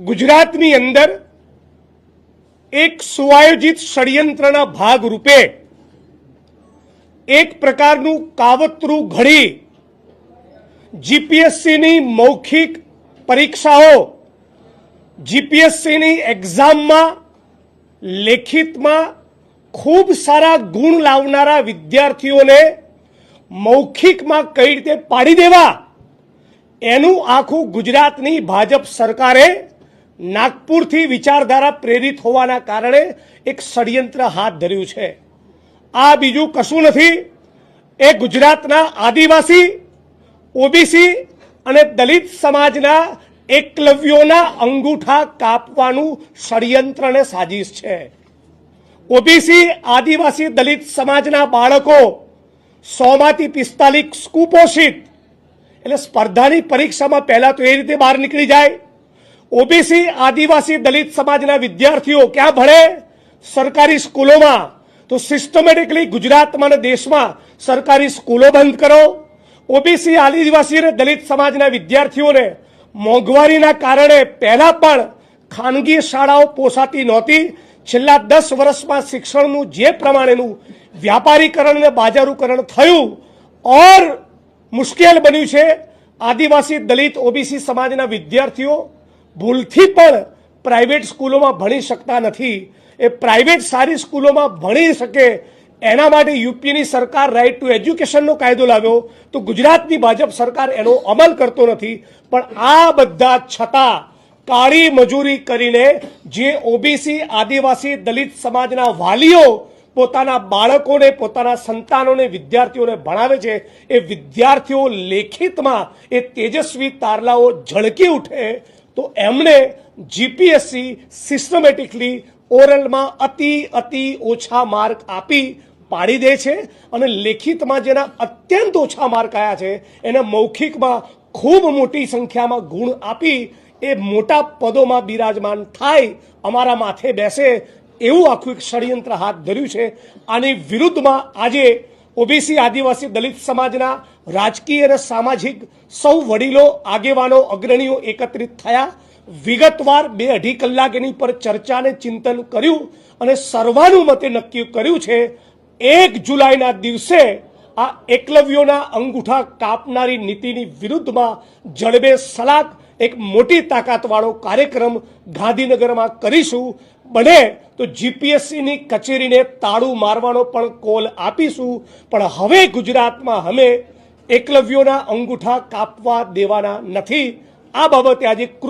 ગુજરાતની અંદર એક સુઆયોજિત ષડયંત્રના ભાગ રૂપે એક પ્રકારનું કાવતરું ઘડી જીપીએસસીની મૌખિક પરીક્ષાઓ જીપીએસસીની એક્ઝામમાં લેખિતમાં ખૂબ સારા ગુણ લાવનારા વિદ્યાર્થીઓને મૌખિકમાં કઈ રીતે પાડી દેવા એનું આખું ગુજરાતની ભાજપ સરકારે નાગપુરથી વિચારધારા પ્રેરિત હોવાના કારણે એક ષડયંત્ર હાથ ધર્યું છે. આ બીજું કશું નથી. એ ગુજરાતના આદિવાસી, ઓબીસી અને દલિત સમાજના એકલવ્યોના અંગૂઠા કાપવાનું ષડયંત્ર અને સાજિશ છે. ઓબીસી, આદિવાસી, દલિત સમાજના બાળકો સોમાંથી પિસ્તાલીસ કુપોષિત. એટલે સ્પર્ધાની પરીક્ષામાં પહેલા તો એ રીતે બહાર નીકળી જાય. ઓબીસી આદિવાસી દલિત સમાજના વિદ્યાર્થીઓ ક્યાં ભણે? સરકારી સ્કૂલોમાં. તો સિસ્ટમેટિકલી ગુજરાતમાં દેશમાં સરકારી સ્કૂલો બંધ કરો. ઓબીસી આદિવાસી અને દલિત સમાજના વિદ્યાર્થીઓને મોંઘવારીના કારણે પહેલા પણ ખાનગી શાળાઓ પોસાતી નહોતી. છેલ્લા દસ વર્ષમાં શિક્ષણનું જે પ્રમાણેનું વ્યાપારીકરણ અને બાજારૂકરણ થયું, ઓર મુશ્કેલ બન્યું છે. આદિવાસી દલિત ઓબીસી સમાજના વિદ્યાર્થીઓ ભૂલથી પણ પ્રાઇવેટ સ્કૂલોમાં ભણી શકતા નથી. એ પ્રાઇવેટ સારી સ્કૂલોમાં ભણી શકે એના માટે યુપીની સરકાર રાઇટ ટુ એજ્યુકેશનનો કાયદો લાવ્યો. તો ગુજરાતની ભાજપ સરકાર એનો અમલ કરતો નથી. પણ આ બધા છતાં કાળી મજૂરી કરીને જે ઓબીસી, આદિવાસી, દલિત સમાજના વાલીઓ પોતાના બાળકોને, પોતાના સંતાનોને, વિદ્યાર્થીઓને ભણાવે છે, એ વિદ્યાર્થીઓ લેખિતમાં એ તેજસ્વી તારલાઓ ઝળકી ઉઠે તો એમણે જીપીએસસી સિસ્ટમેટિકલી ઓરલમાં અતિ અતિ ઓછા માર્ક આપી પાડી દે છે અને લેખિતમાં જેના અત્યંત ઓછા માર્ક આવ્યા છે, એને મૌખિકમાં ખૂબ મોટી સંખ્યામાં ગુણ આપી એ મોટા પદોમાં બિરાજમાન થાય, અમારા માથે બેસે એવું આખું એક ષડયંત્ર હાથ ધર્યું છે. આની વિરુદ્ધમાં આજે ઓબીસી આદિવાસી દલિત સમાજના રાજકીય અને સામાજિક સૌ વડીલો, આગેવાનો, અગ્રણીઓ એકત્રિત થયા. વિગતવાર બે અઢી કલાક એની પર ચર્ચા અને ચિંતન કર્યું અને સર્વાનુમતે નક્કી કર્યું છે, એક જુલાઈના દિવસે આ એકલવ્યોના અંગૂઠા કાપનારી નીતિની વિરુદ્ધમાં જડબે સલાક એક મોટી તાકાતવાળો કાર્યક્રમ ગાંધીનગરમાં કરીશું. બને તો જીપીએસસીની કચેરીને તાળું મારવાનો પણ કોલ આપીશું. પણ હવે ગુજરાતમાં અમે એકલવ્યોના અંગૂઠા કાપવા દેવાના નથી. આ બાબતે આજે કૃત